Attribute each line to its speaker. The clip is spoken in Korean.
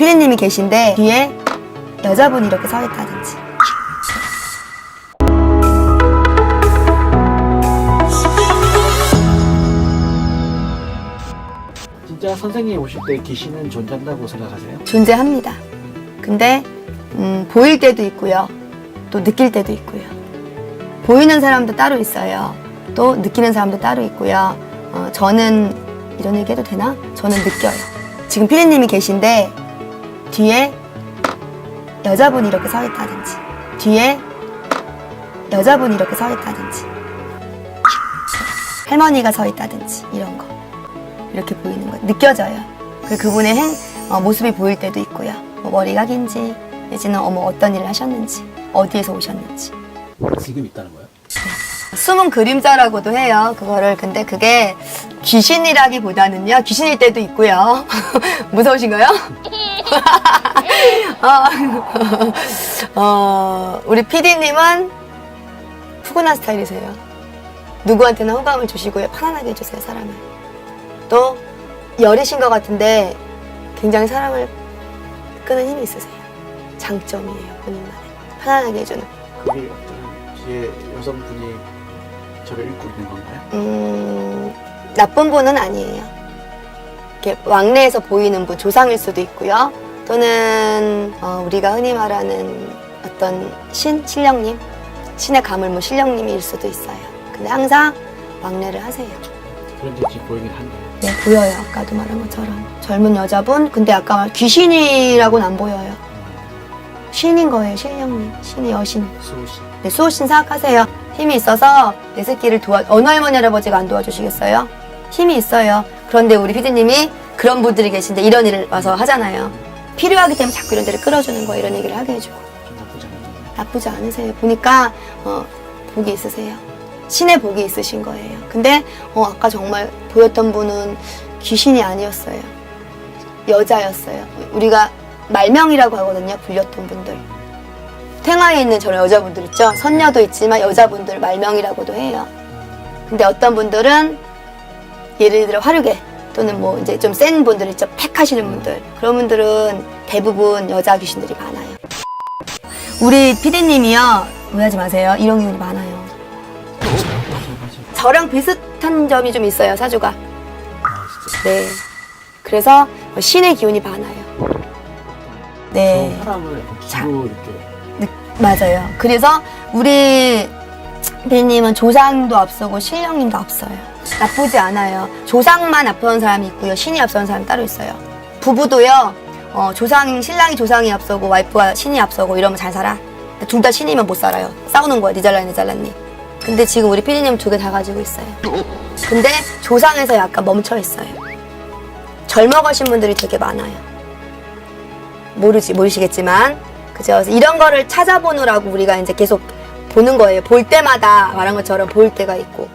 Speaker 1: 피디님이 계신데 뒤에 여자분이 이렇게 서 있다든지
Speaker 2: 진짜 선생님 오실 때 귀신은 존재한다고 생각하세요?
Speaker 1: 존재합니다. 근데 음, 보일 때도 있고요. 또 느낄 때도 있고요. 보이는 사람도 따로 있어요. 또 느끼는 사람도 따로 있고요. 어, 저는 이런 얘기 해도 되나? 저는 느껴요. 지금 피디님이 계신데 뒤에 여자분이 이렇게 서 있다든지 뒤에 여자분이 이렇게 서 있다든지 할머니가 서 있다든지 이런 거 이렇게 보이는 거 느껴져요. 그 그분의 행, 어, 모습이 보일 때도 있고요. 뭐 머리가 긴지 내지는 어머 어떤 일을 하셨는지 어디에서 오셨는지
Speaker 2: 지금 있다는 거예요?
Speaker 1: 숨은 그림자라고도 해요. 그거를 근데 그게 귀신이라기보다는요 귀신일 때도 있고요. 무서우신가요? 어, 어, 우리 PD님은 푸근한 스타일이세요. 누구한테나 호감을 주시고요. 편안하게 해주세요, 사람을. 또, 여리신 것 같은데 굉장히 사람을 끄는 힘이 있으세요. 장점이에요, 본인만의. 편안하게 해주는.
Speaker 2: 그게 어떤 뒤에 여성분이 저를 읽고 있는 건가요?
Speaker 1: 음, 나쁜 분은 아니에요. 이렇게 왕래에서 보이는 분, 조상일 수도 있고요. 또는 어, 우리가 흔히 말하는 어떤 신, 신령님, 신의 가물무 신령님일 수도 있어요. 근데 항상 왕래를 하세요.
Speaker 2: 그런데 지금 보이긴 한가요?
Speaker 1: 네, 보여요. 아까도 말한 것처럼. 젊은 여자분, 근데 아까 말 귀신이라고는 안 보여요. 신인 거예요, 신령님. 신의 여신.
Speaker 2: 수호씨
Speaker 1: 네, 수호신 생각하세요. 힘이 있어서 내 새끼를 도와, 어느 할머니 할아버지가 안 도와주시겠어요? 힘이 있어요. 그런데 우리 피디님이 그런 분들이 계신데 이런 일을 와서 하잖아요. 필요하기 때문에 자꾸 이런 데를 끌어주는 거 이런 얘기를 하게 해주고.
Speaker 2: 나쁘지
Speaker 1: 않으세요. 보니까, 어, 복이 있으세요. 신의 복이 있으신 거예요. 근데, 어, 아까 정말 보였던 분은 귀신이 아니었어요. 여자였어요. 우리가 말명이라고 하거든요. 불렸던 분들. 탱화에 있는 저런 여자분들 있죠. 선녀도 있지만 여자분들 말명이라고도 해요. 근데 어떤 분들은 예를 들어 화류계 또는 뭐 이제 좀 센 분들 있죠. 팩 하시는 분들. 그런 분들은 대부분 여자 귀신들이 많아요. 우리 피디님이요. 오해하지 마세요. 이런 기운이 많아요. 저랑 비슷한 점이 좀 있어요. 사주가. 네. 그래서 신의 기운이 많아요. 네.
Speaker 2: 저 사람을 이렇게
Speaker 1: 네, 맞아요. 그래서 우리 배님은 조상도 앞서고 신령님도 앞서요. 나쁘지 않아요. 조상만 앞서는 사람이 있고요. 신이 앞서는 사람이 따로 있어요. 부부도요. 어, 조상 신랑이 조상이 앞서고 와이프가 신이 앞서고 이러면 잘 살아. 둘 다 신이면 못 살아요. 싸우는 거야. 니 잘라 니 잘랐니. 근데 지금 우리 피디님 두 개 다 가지고 있어요. 근데 조상에서 약간 멈춰 있어요. 젊어가신 분들이 되게 많아요. 모르지 모르시겠지만 그죠? 이런 거를 찾아보느라고 우리가 이제 계속 보는 거예요. 볼 때마다 말한 것처럼 볼 때가 있고